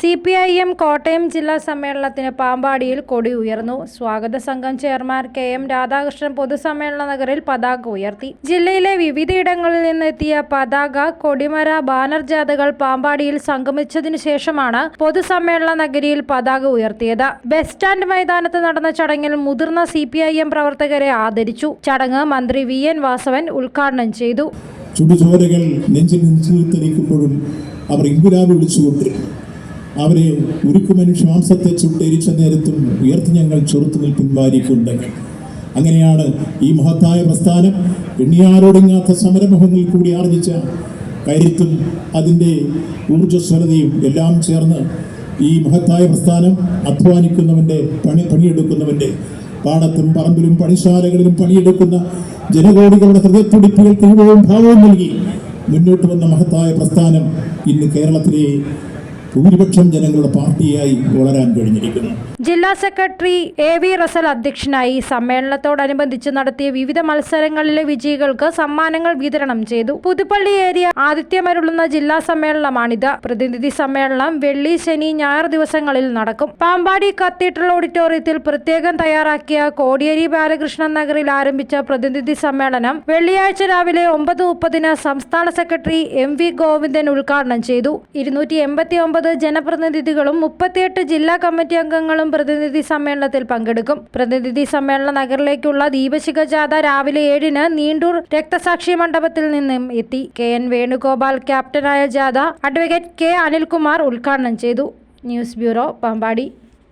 C P I M Kottayam ജില്ലാ സമ്മേളനത്തിന് പാമ്പാടിയിൽ കൊടി ഉയർന്നു. സ്വാഗത സംഘം ചെയർമാൻ കെ എം രാധാകൃഷ്ണൻ പൊതുസമ്മേളന നഗറിൽ പതാക ഉയർത്തി. ജില്ലയിലെ വിവിധയിടങ്ങളിൽ നിന്നെത്തിയ പതാക കൊടിമര ബാനർ ജാഥകൾ പാമ്പാടിയിൽ സംഗമിച്ചതിനു ശേഷമാണ് പൊതുസമ്മേളന നഗരിയിൽ പതാക ഉയർത്തിയത്. ബസ് സ്റ്റാൻഡ് മൈതാനത്ത് നടന്ന ചടങ്ങിൽ മുതിർന്ന സി പി ഐ എം പ്രവർത്തകരെ ആദരിച്ചു. ചടങ്ങ് മന്ത്രി വി എൻ വാസവൻ ഉദ്ഘാടനം ചെയ്തു. അവർ ഇൻകുലാബ് വിളിച്ചുകൊണ്ടിരുന്നു അവരെ ഉരുക്കുമൻ ശ്വാസത്തെ ചുട്ടരിച്ച നേരത്തും ഉയർത്തി ഞങ്ങൾ ചെറുത്തു നിൽപ്പിൻ അങ്ങനെയാണ് ഈ മഹത്തായ പ്രസ്ഥാനം എണ്ണിയാറൊടുങ്ങാത്ത സമരമുഖങ്ങളിൽ കൂടി ആർജിച്ച കരുത്തും അതിന്റെ ഊർജസ്വലതയും എല്ലാം ചേർന്ന് ഈ മഹത്തായ പ്രസ്ഥാനം അധ്വാനിക്കുന്നവന്റെ പണി പണിയെടുക്കുന്നവന്റെ പാടത്തും പറമ്പിലും പണിശാലകളിലും പണിയെടുക്കുന്ന ജനകോടികളുടെ ഹൃദയത്തുടിപ്പുകൾ തീവ്രവും ഭാവവും നൽകി മുന്നോട്ട് വന്ന മഹത്തായ പ്രസ്ഥാനം ഇന്ന് കേരളത്തിലെ ഭൂരിപക്ഷം ജനങ്ങളുടെ പാർട്ടിയായി വളരാൻ കഴിഞ്ഞിരിക്കുന്നു. ജില്ലാ സെക്രട്ടറി എ വി റസൽ അധ്യക്ഷനായി സമ്മേളനത്തോടനുബന്ധിച്ച് നടത്തിയ വിവിധ മത്സരങ്ങളിലെ വിജയികൾക്ക് സമ്മാനങ്ങൾ വിതരണം ചെയ്തു. പുതുപ്പള്ളി ഏരിയ ആതിഥ്യമരുളുന്ന ജില്ലാ സമ്മേളനമാണിത്. പ്രതിനിധി സമ്മേളനം വെള്ളി ശനി ഞായർ ദിവസങ്ങളിൽ നടക്കും. പാമ്പാടി കത്തീഡ്രൽ ഓഡിറ്റോറിയത്തിൽ പ്രത്യേകം തയ്യാറാക്കിയ കോടിയേരി ബാലകൃഷ്ണൻ നഗറിൽ ആരംഭിച്ച പ്രതിനിധി സമ്മേളനം വെള്ളിയാഴ്ച രാവിലെ ഒമ്പത് മുപ്പതിന് സംസ്ഥാന സെക്രട്ടറി എം വി ഗോവിന്ദൻ ഉദ്ഘാടനം ചെയ്തു. ഇരുന്നൂറ്റി ഒമ്പത് ജനപ്രതിനിധികളും മുപ്പത്തിയെട്ട് ജില്ലാ കമ്മിറ്റി അംഗങ്ങളും പ്രതിനിധി സമ്മേളനത്തിൽ പങ്കെടുക്കും. പ്രതിനിധി സമ്മേളന നഗറിലേക്കുള്ള ദീപശിഖ ജാഥ രാവിലെ ഏഴിന് നീണ്ടൂർ രക്തസാക്ഷി മണ്ഡപത്തിൽ നിന്നും എത്തി. കെ. എൻ. വേണുഗോപാൽ ക്യാപ്റ്റനായ ജാഥ അഡ്വക്കേറ്റ് കെ. അനിൽകുമാർ ഉദ്ഘാടനം ചെയ്തു. News bureau Pampady.